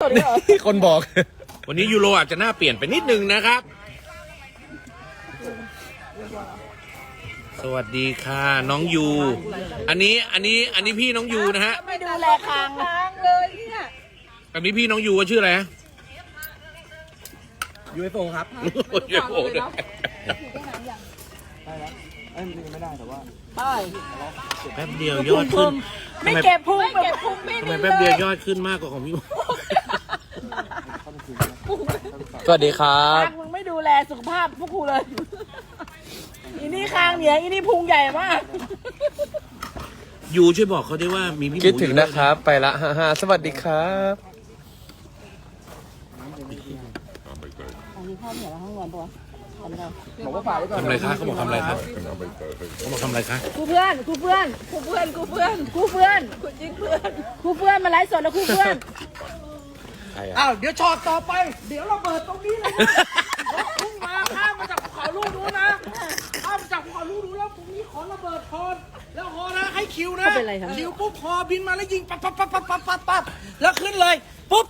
นี่คนบอก วันนี้ยูโรอาจจะหน้าเปลี่ยนไปนิดนึงนะครับ สวัสดีค่ะน้องยู อันนี้อันนี้อันนี้พี่น้องยูนะฮะ ไม่ดูแลคางคางเลยเนี่ยอันนี้พี่น้องยูว่าชื่ออะไรฮะ UFO ครับยูโอด้วยเอ้ยมันไม่ได้แต่ว่าใช่แป๊บเดียวยอดขึ้นไม่เก็บพุงไม่เก็บพุงไม่ทำไมดีแป๊บเดียวยอดขึ้นมากกว่าของพี่ สวัสดีครับคางมึงไม่ดูแลสุขภาพพวกกูเลย อีนี่คางเหนียอีนี่พุงใหญ่มาก ยูช่วยบอกเขาด้วยว่ามีพี่หมูคิดถึงนะครับ ไปละฮ่าฮ่าสวัสดีครับทำอะไรคะเขาบอกทำอะไรคะเขาบอกทำอะไรคะกูเพื่อนกูเพื่อนกูเพื่อนกูเพื่อนกูเพื่อนกูยิงเพื่อนกูเพื่อนมาไลฟ์สดแล้วกูเพื่อน อ้าวเดี๋ยวช็อตต่อไป เดี๋ยวเราเปิดตรงนี้เลยนะรถพุ่งมาข้ามมาจากภูเขาลูกนู้นนะข้ามมาจากภูเขาลูกนู้นแล้วตรงนี้ขอระเบิดคอนแล้วคอนะให้คิวนะเขาเป็นไรครับ คิวปุ๊บคอบินมาแล้วยิงปั๊บปั๊บปั๊บปั๊บปั๊บปั๊บปั๊บแล้วขึ้นเลยปุ๊บ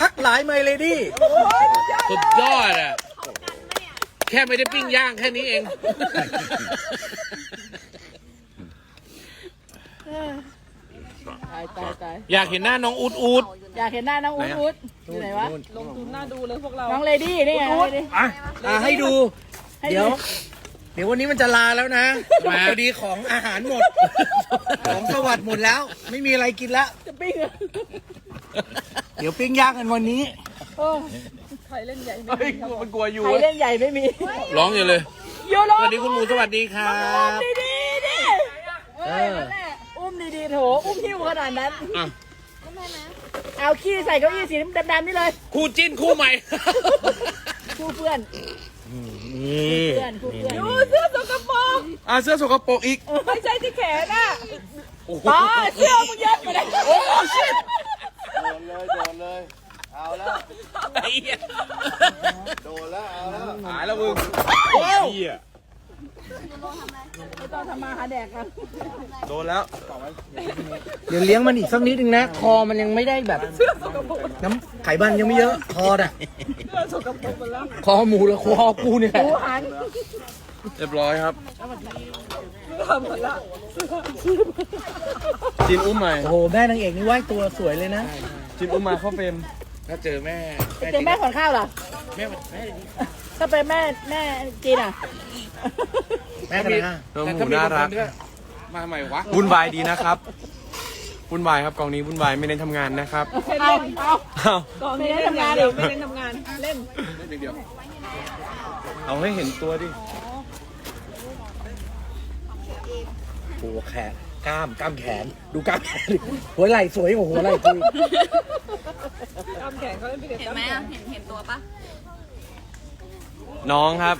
ฮักหลายไมเลดี้สุดยอดอะ แค่ไม่ได้ปิ้งย่างแค่นี้เอง ตายตายตายอยากเห็นหน้าน้องอูดอูดอยากเห็นหน้าน้องอุ๊ดอุ๊ดอยู่ไหนวะ ลงทุนหน้าดูเลยพวกเรา น้องเลดี้นี่ไงน้องเลดี้ อะอะให้ดู ให้เดี๋ยวดูเดี๋ยววันนี้มันจะลาแล้วนะพอดีของอาหารหมด ของสวัสดิ์หมดแล้ว ไม่มีอะไรกินแล้ว จะปิ้งอะเดี๋ยวปิ้งย่างกันวันนี้ โอ้ใครเล่นใหญ่ไม่มีมันกลัวอยู่ใครเล่นใหญ่ไม่มีร้องอยู่เลย โยโรสวัสดีคุณหมูสวัสดีครัอุ้มบดีๆดิเออนั่นแหละอุ้มดีๆโถอุ้มหิ้วขนาดนั้นอะเอาขี้ใส่เก้าอี้สีดำๆนี่เลยคู่จิ้นคู่ใหม่ คู่เพื่อนนี่เพื่อนคู่เพื่อนดูเสื้อสกปรกอะเสื้อสกปรกอีกไม่ใช่ที่แขนอะป้าเสื้อมึงเยอะไปเลยโอ้ชิตไอ้เหี้ยหายแล้วมึงเหี้ย ไม่ต้องทำมาหาแดกกันโดนแล้ว เดี๋ยวเลี้ยงมันอีกสักนิดนึงนะ คอมันยังไม่ได้แบบ น้ำไขมันยังไม่เยอะ คอน่ะคอหมูหรือคอกูเนี่ยหูหันเรียบร้อยครับจินอุ้มใหม่โอ้โหแม่นางเอกนี่ไหวตัวสวยเลยนะ จินอุ้มมาเข้าเฟรมถ้าเจอแม่เจอแม่ขอนข้าวเหรอแม่แม่ถ้าเป็นแม่แม่จีนอะ แม่กันนะน้องหมูน่ารัก มาใหม่วะวุ่นวายดีนะครับ วุ่นวายครับกองนี้วุ่นวายไม่เน้นทำงานนะครับเอาเอาอ้าวไม่ได้ทำงานเดี๋ยวไม่ได้ทำงาน เล่นเอาให้เห็นตัวดิโอ้โหแขนกล้ามกล้ามแขน ดูกล้ามแขนดิหัวไหล่สวยกว่าหัวไหล่กูอีกเห็นไหมอะเห็นเห็นตัวปะน้องครับ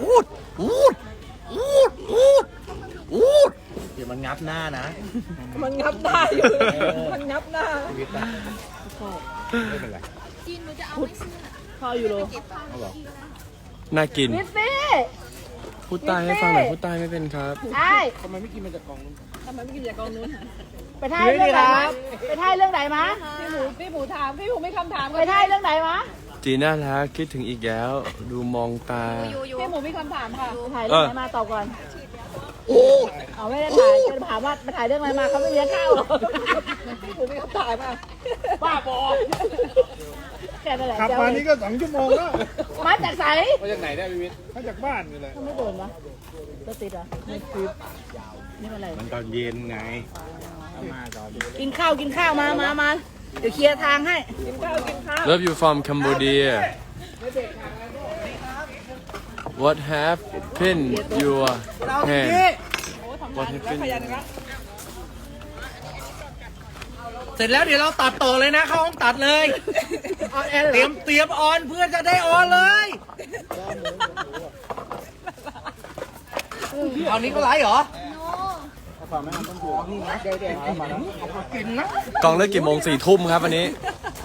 พูดพูดพูดพูดพูดเดี๋ยวมันงับหน้านะมันงับหน้าอยู่ มันงับหน้าจีนหนูจะเอาไม่ซื้อพออยู่โลน่ากินนิดซี่พูดใต้ให้ฟังหน่อยพูดใต้ไม่เป็นครับไอ้ทำไมไม่กินมาจากกองนู้นทำไมไม่กินจากกองนู้นไปท่ายเรื่องไหนมาไปท่ายเรื่องไหนมาพี่หมูพี่หมูถามพี่หมูไม่คำถามไปท่ายเรื่องไหนมา จีน่ารักคิดถึงอีกแล้ว ดูมองตาอยู่อยู่พี่หมูมีคำถามค่ะไปถ่ายเรื่องไหนมาตอบก่อนโอ้เอาไม่ได้ถ่ายจะถามว่าไปถ่ายเรื่องอะไรมาเขาไม่เลี้ยงข้าวหรอกพี่หมูมีคำถามมาป้าบอกแค่นั้นแหละขับมานี่ก็สองชั่วโมงแล้ว มาจากไหนมาจากไหนได้พี่วิทย์มาจากบ้านนี่แหละไม่โดนวะรถติดเหรอไม่ติดนี่อะไรมันตอนเย็นไงกินข้าวกินข้าวมามามา เดี๋ยวเคลียร์ทางให้ Love you from Cambodia What happened your hand What happened เสร็จแล้วเดี๋ยวเราตัดต่อเลยนะเข้าห้องตัดเลยเตรียมเตรียมออนเพื่อจะได้ออนเลยเอานี้ก็ไลฟ์เหรอ กินนะกองเลิกกี่โมงสี่ทุ่มครับวันนี้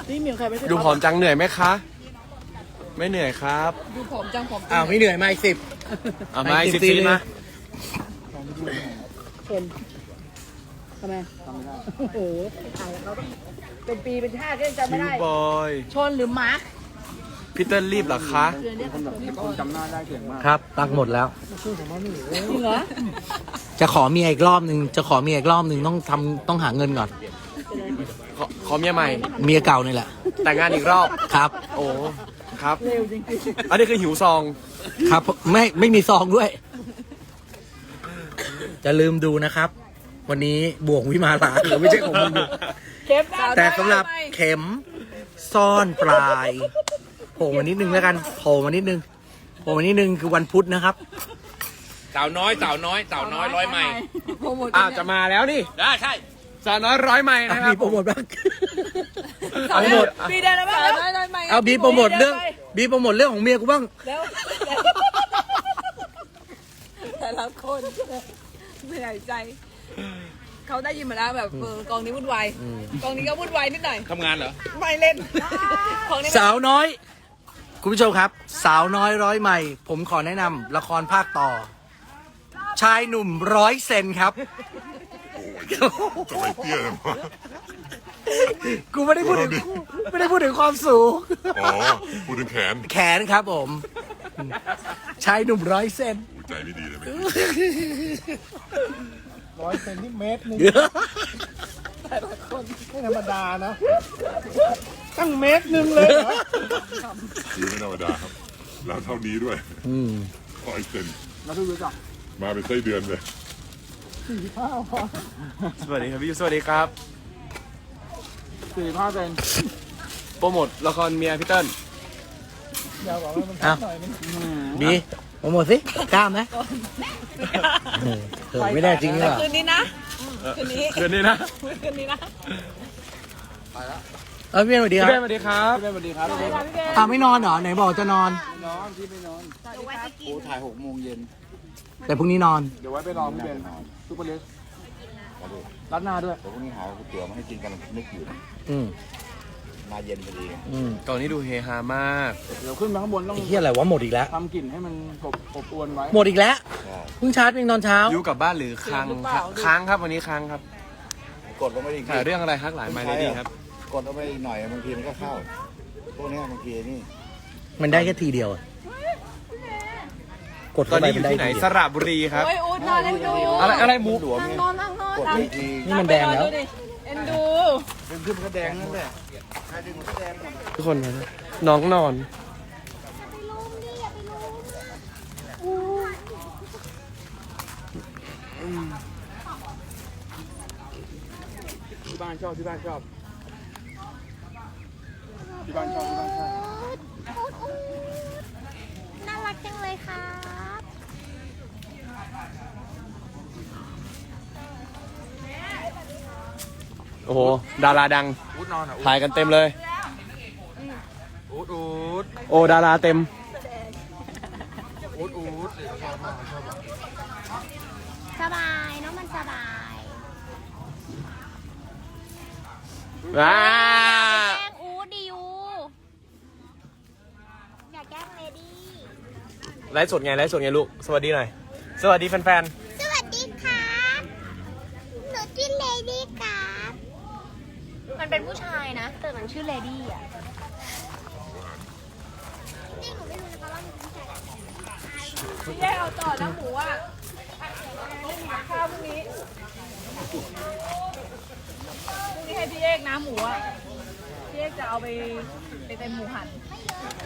นี่มีใครไม่ใช่ดูผอมจังเหนื่อยไหมคะ ไม่เหนื่อยครับอ้าวไม่เหนื่อยมาอีกสิบเอามาไปสิบสิบซีเลยมาคนทำไมจำไม่ได้โอ้โหถ่ายกับเขาต้องเป็นปีเป็นชาติก็ยังจำไม่คิวได้ บอย ชนหรือมาร์ค พี่เติ้ลรีบเหรอคะครับ ตังค์หมดแล้ว จริงเหรอจะขอเมียอีกรอบหนึ่งจะขอเมียอีกรอบหนึ่งต้องทำต้องหาเงินก่อน ขอขอเมียใหม่ เมียเก่านี่แหละ แต่งงานอีกรอบ ครับ โอ้ ครับเร็วจริงอันนี้คือหิวซอง ครับไม่ไม่มีซองด้วย จะลืมดูนะครับ วันนี้บวกวิมาลาหรือไม่ใช่ของมึงดูๆเก็บได้แต่สำหรับเข็มซ่อนปลายโผล่มานิดนึงแล้วกันโผล่มานิดนึงโผล่มานิดนึงคือวันพุธนะครับสาวน้อยสาวน้อยสาวน้อยร้อยไม้โปรโมทอ้าวจะมาแล้วนี่ได้ใช่สาวน้อยร้อยไม้อะนะครับบีโปรโมทบ้างเอาหมดปีเดียวแล้วบ้างเอาบีโปรโมทเรื่องบีโปรโมทเรื่องของเมียกูบ้างแล้วแต่ละคนเหนื่อยใจ เขาได้ยินมาแล้วแบบเออกองนี้วุ่นวายกองนี้ก็วุ่นวายนิดหน่อยทำงานเหรอไม่เล่นของนี้สาวน้อย คุณผู้ชมครับ สาวน้อยร้อยใหม่ ผมขอแนะนำละครภาคต่อ ชายหนุ่มร้อยเซนครับกูไม่ได้พูดถึงไม่ได้พูดถึงความสูง อ๋อพูดถึงแขนแขนครับผม ชายหนุ่มร้อยเซนใจไม่ดีเลยไหมร้อยเซนติเมตรนึงไม่ธรรมดานะ ตั้งเมตรหนึ่งเลยเหรอคือไม่ธรรมดาครับแล้วเท่านี้ด้วยอืมร้อยเซนมาเป็นไส้เดือนเลยสวัสดีครับพี่สวัสดีครับ สี่ห้าเซนโปรโมทละครเมียพี่เติ้ลยาวกว่ามันเอาบีโปรโมทสิกล้ามนะเออเออไม่ได้จริงนี่หรอคืนนี้นะ คืนนี้ คืนนี้นะ คืนนี้นะ เออพี่เบนสวัสดีพี่คเบรันบสวัสดีครับสวัสดีครับอ้าวไม่นอนเหรอไหนบอกจะนอน นอนที่ไม่นอนโอ้ถ่ายหกโมงเย็นแต่พรุ่งนี้นอน เดี๋ยวไว้ไปรอพี่เบนซุปเปอร์เลสรัดหน้าด้วยเดี๋ยวพรุ่งนี้หาก๋วยเตี๋ยวมาให้กินกันนึกอยู่นะอืมมาเย็นพอดีอืมกล่องนี้ดูเฮฮามาก เดี๋ยวขึ้นมาข้างบนต้องไอ้เหี้ยอะไรวะหมดอีกแล้ว ทำกลิ่นให้มันกบอบอวนไว้หมดอีกแล้วใช่เพิ่งชาร์จเองตอนเช้า อยู่กับบ้านหรือค้างครับค้างครับวันนี้ค้างครับกดลงไปอีกถ่ายเรื่องอะไรฮักหลายไมเลดี้ครับ กดลงไปอีกหน่อยบางทีมันก็เข้า พวกเนี้ยบางทีนี่มันได้แค่ทีเดียวอะกดตอเข้านไปนี้อยู่มันได้ที่ไหนทีเดีสยว ระบุรีครับ โอ้ยอูดนอนเอ็นดูอะไรอะไรหมู หลวมนั่งไงนอนนั่งนอนกดนั่งทีทีนี่มันแดงแล้ว เอ็นดู ดึงขึ้นมันก็แดงนั่นแหละใครดึงมันก็แดงหมดทุกคนนะน้องนอน ที่บ้านชอบที่บ้านชอบ ที่บ้านชอบที่บ้านชอบน่ารักจังเลยครับโอ้โห ดาราดัง อูดนอนอะถ่ายกันเต็มเลย อูดอูดโอ้ ดาราเต็ม อูดอูดสบายน้องมันสบาย ว้า แกล้งอูดดิยูอยากแกล้งเลดี้ ไลฟ์สดไงไลฟ์สดไงลูก สวัสดีหน่อย สวัสดีแฟนสวัสดีครับหนูชื่อเลดี้ครับมันเป็นผู้ชายนะ แต่มันชื่อเลดี้อะนี่หนูไม่รู้นะคะว่ามันเป็นผู้ชายพี่แยกเอาต่อนะหมูอะต้องหาข้าวพรุ่งนี้พรุ่งนี้ให้พี่เอกนะหมูอะพี่เอก จะเอาไปไปเป็นหมูหัน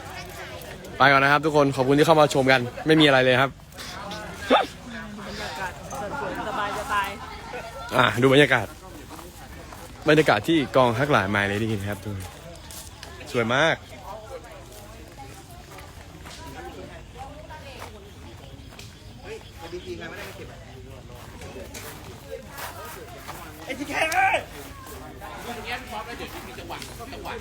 ๆไปก่อนนะครับทุกคนขอบคุณที่เข้ามาชมกัน ไม่มีอะไรเลยครับ บรรยากาศสวยๆสบายจะตาย อะดูบรรยากาศ บรรยากาศที่กองฮักหลายไมล์เลยดีครับทุกคนสวยมาก ไอ้ที่แค่เอ้ย